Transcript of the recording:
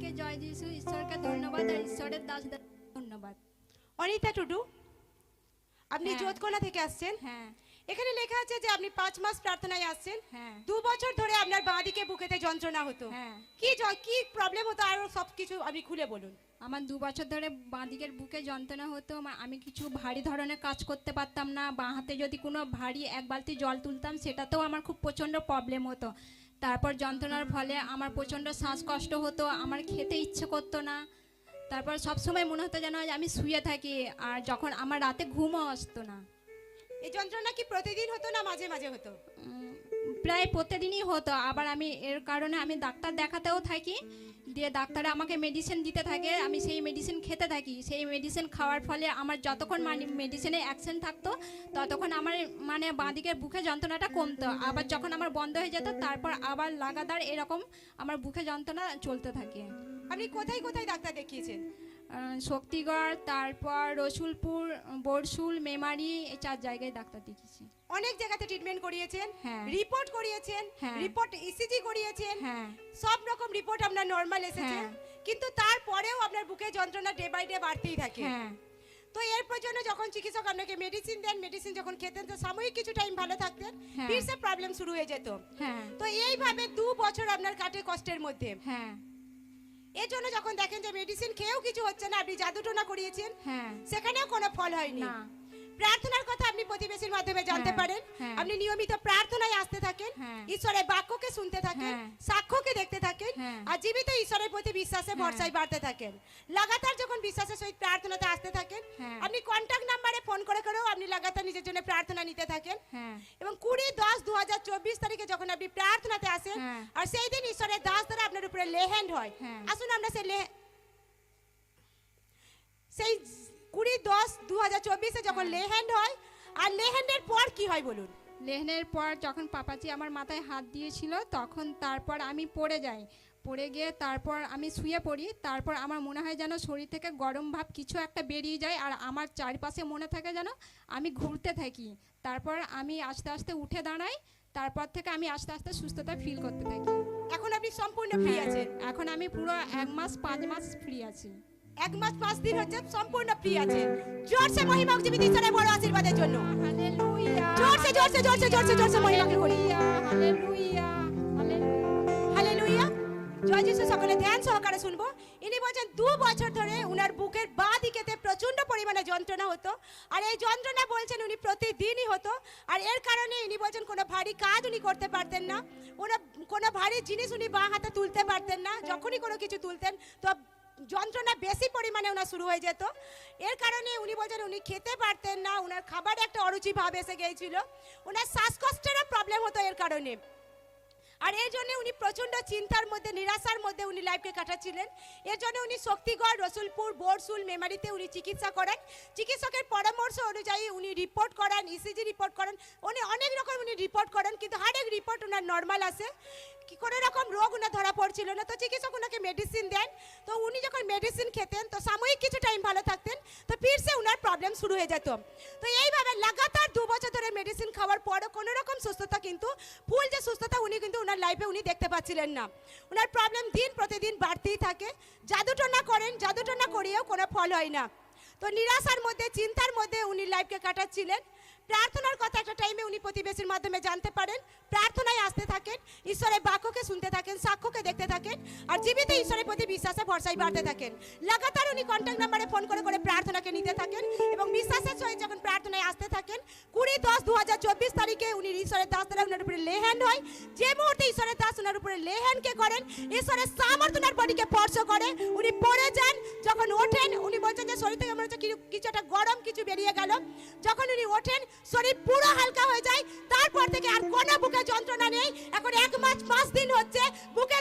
সবাইকে জয় যিশু। ঈশ্বরকে ধন্যবাদ আর ঈশ্বরের দাস ধন্যবাদ। অনিতা টুডু আপনি হ্যাঁ। যোধকোনা থেকে আসছেন। হ্যাঁ। এখানে লেখা আছে যে আপনি পাঁচ মাস প্রার্থনায় আসছেন। হ্যাঁ। দু বছর ধরে আপনার বাঁ দিকে বুকেতে যন্ত্রণা হতো। হ্যাঁ। কি কি প্রবলেম হতো? আরও সব কিছু আপনি খুলে বলুন। আমার দু বছর ধরে বাঁদিকের বুকে যন্ত্রণা হতো। আমি কিছু ভারী ধরনের কাজ করতে পারতাম না। বাঁ হাতে যদি কোনো ভারী এক বালতি জল তুলতাম সেটাতেও আমার খুব প্রচণ্ড প্রবলেম হতো। তারপর যন্ত্রণার ফলে আমার প্রচণ্ড শ্বাসকষ্ট হতো আমার খেতে ইচ্ছে করতো না। তারপর সবসময় মনে হতো যেন আমি শুয়ে থাকি আর যখন আমার রাতে ঘুমও আসতো না। এই যন্ত্রণা কি প্রতিদিন হতো না মাঝে মাঝে হতো? প্রায় প্রতিদিনই হতো। আবার আমি এর কারণে আমি ডাক্তার দেখাতেও থাকি, দিয়ে ডাক্তার আমাকে মেডিসিন দিতে থাকে, আমি সেই মেডিসিন খেতে থাকি। সেই মেডিসিন খাওয়ার ফলে আমার যতক্ষণ মানে মেডিসিনে অ্যাকশন থাকতো, ততক্ষণ আমার মানে বাঁদিকের বুকে যন্ত্রণাটা কমতো। আবার যখন আমার বন্ধ হয়ে যেত, তারপর আবার লাগাতার এরকম আমার বুকে যন্ত্রণা চলতে থাকে। আপনি কোথায় কোথায় ডাক্তার দেখিয়েছেন? শক্তিগড় তারপর রসুলপুর বরসুল মেমারি এই চার জায়গায় ডাক্তার দেখিয়েছি। অনেক জায়গাতে ট্রিটমেন্ট করিয়েছেন হ্যাঁ। রিপোর্ট করিয়েছেন হ্যাঁ। রিপোর্ট ইসিজি করিয়েছেন হ্যাঁ। সব রকম রিপোর্ট আপনার নর্মাল এসেছে। হ্যাঁ। কিন্তু তারপরেও আপনার বুকে যন্ত্রণা ডে বাই ডে বাড়তেই থাকে। হ্যাঁ। তো এরপর জন্য যখন চিকিৎসক আপনাকে মেডিসিন দেন মেডিসিন যখন খেতেন তো সাময়িক কিছু টাইম ভালো থাকতেন হ্যাঁ। ফিরসে প্রবলেম শুরু হয়ে যেত। হ্যাঁ। তো এইভাবে দু বছর আপনার কাটে কষ্টের মধ্যে। হ্যাঁ। এর জন্য যখন দেখেন যে মেডিসিন খেয়েও কিছু হচ্ছে না আপনি জাদুটোনা করিয়েছেন হ্যাঁ সেখানেও কোনো ফল হয়নি না প্রার্থনার কথা আপনি প্রতিবেশীর মাধ্যমে জানতে হ্যাঁ, পারেন হ্যাঁ। আপনি নিয়মিত প্রার্থনায় আসতে থাকেন। ঈশ্বরের বাক্যকে শুনতে থাকেন। সাক্ষ্যকে দেখতে থাকেন। আর জীবিত ঈশ্বরের প্রতি বিশ্বাসে। ভরসায় বাড়তে থাকেন লাগাতার যখন বিশ্বাসের সহিত প্রার্থনাতে আসতে থাকেন। আপনি কন্ট্যাক্ট নাম্বারে ফোন করে করেও আপনি লাগাতার নিজের জন্য প্রার্থনা নিতে থাকেন এবং কুড়ি দশ দু হাজার চব্বিশ তারিখে যখন আপনি প্রার্থনাতে আসেন। আর সেই দিন ঈশ্বরের দাস দ্বারা উপরে লেহ্যান্ড হয়। হ্যাঁ। আসুন আমরা সেই লে সেই কুড়ি দশ দু হাজার চব্বিশে যখন হ্যাঁ। লেহ্যান্ড হয় আর লেহ্যান্ডের পর কি হয় বলুন? লেহনের পর যখন পাপাচি আমার মাথায় হাত দিয়েছিল তখন তারপর আমি পড়ে যাই। পড়ে গিয়ে তারপর আমি শুয়ে পড়ি তারপর আমার মনে হয় যেন শরীর থেকে গরম ভাব কিছু একটা বেরিয়ে যায় আর আমার চারপাশে মনে থাকে যেন আমি ঘুরতে থাকি। তারপর আমি আস্তে আস্তে উঠে দাঁড়াই তারপর থেকে আমি আস্তে আস্তে সুস্থতা ফিল করতে থাকি। এখন আপনি সম্পূর্ণ ফ্রি আছেন। এখন আমি পুরো এক মাস পাঁচ মাস ফ্রি আছি। এক মাস পাঁচ দিন হচ্ছে সম্পূর্ণ ফ্রি আছেন। জোরসে মহিমা জীবিত ঈশ্বরের বড় আশীর্বাদের জন্য। হালেলুয়া জোরসে জোরসে জোরসে জোরসে জোরসে মহিমাকে করি। হালেলুয়া হালেলুয়া হালেলুয়া জয় যিশু সকলে ধ্যান সহকারে শুনব। ইনি বলছেন দু বছর ধরে উনার বুকের বাঁ দিকেতে প্রচণ্ড পরিমাণে যন্ত্রণা হতো। আর এই যন্ত্রণা বলছেন উনি প্রতিদিনই হতো। আর এর কারণে ইনি বলছেন কোনো ভারী কাজ উনি করতে পারতেন না। ওনা কোনো ভারী জিনিস উনি বাঁ হাতে তুলতে পারতেন না। যখনই কোনো কিছু তুলতেন, তো যন্ত্রণা বেশি পরিমাণে ওনার শুরু হয়ে যেত। এর কারণে উনি বলছেন উনি খেতে পারতেন না ওনার খাবারে একটা অরুচি ভাব এসে গিয়েছিল। ওনার শ্বাসকষ্টেরও প্রবলেম হতো এর কারণে। আর এই জন্য উনি প্রচণ্ড চিন্তার মধ্যে, নিরাশার মধ্যে উনি লাইফকে কাটাচ্ছিলেন। এর জন্য উনি শক্তিগড়, রসুলপুর, বোরসুল, মেমারিতে উনি চিকিৎসা করেন। চিকিৎসকের পরামর্শ অনুযায়ী উনি রিপোর্ট করান ইসিজি রিপোর্ট করেন। উনি অনেক রকম উনি রিপোর্ট করেন, কিন্তু হরেক রিপোর্ট ওনার নর্মাল আসে কি কোনো রকম রোগ ওনার ধরা পড়ছিল না। তো চিকিৎসক ওনাকে মেডিসিন দেন। তো উনি যখন মেডিসিন খেতেন, তো সাময়িক কিছু টাইম ভালো থাকতেন, তো ফিরসে ওনার প্রবলেম শুরু হয়ে যেত। তো এইভাবে লাগাতার দু বছর সুস্থতা কিন্তু, ফুল যে সুস্থতা উনি কিন্তু ওনার লাইফে উনি দেখতে পাচ্ছিলেন না। ওনার প্রবলেম দিন প্রতিদিন বাড়তেই থাকে। জাদুটনা করেন জাদুটনা করিয়েও কোনো ফল হয় না। তো নিরাশার মধ্যে, চিন্তার মধ্যে উনি লাইফকে কাটাচ্ছিলেন। প্রার্থনার কথা একটা টাইমে উনি প্রতিবেশীর মাধ্যমে জানতে পারেন। প্রার্থনায় আসতে থাকেন, ঈশ্বরের বাক্যকে শুনতে থাকেন, সাক্ষ্যকে দেখতে থাকেন, আর জীবিত ঈশ্বরের প্রতি বিশ্বাসে ভরসায় বাড়তে থাকেন। লাগাতার উনি কন্ট্যাক্ট নাম্বারে ফোন করে করে প্রার্থনাকে নিতে থাকেন এবং বিশ্বাসের সহিত যখন প্রার্থনায় আসতে থাকেন কুড়ি দশ দু হাজার চব্বিশ তারিখে উনি ঈশ্বরের দাস দ্বারা উনার উপরে লেহ্যান্ড হয়। যে মুহূর্তে ঈশ্বরের দাস উনার উপরে লেহ্যান্ডকে করেন, ঈশ্বরের সামর্থ্য উনার বডিকে স্পর্শ করে, উনি পড়ে যান। যখন ওঠেন, উনি বলছেন যে, শরীর থেকে মনে হচ্ছে কিছু- একটা গরম কিছু বেরিয়ে গেল। যখন উনি ওঠেন, শরীর পুরো হালকা হয়ে যায়। তারপর থেকে আর কোনো বুকে যন্ত্রণা নেই। এখন এক মাস, পাঁচ দিন হচ্ছে বুকে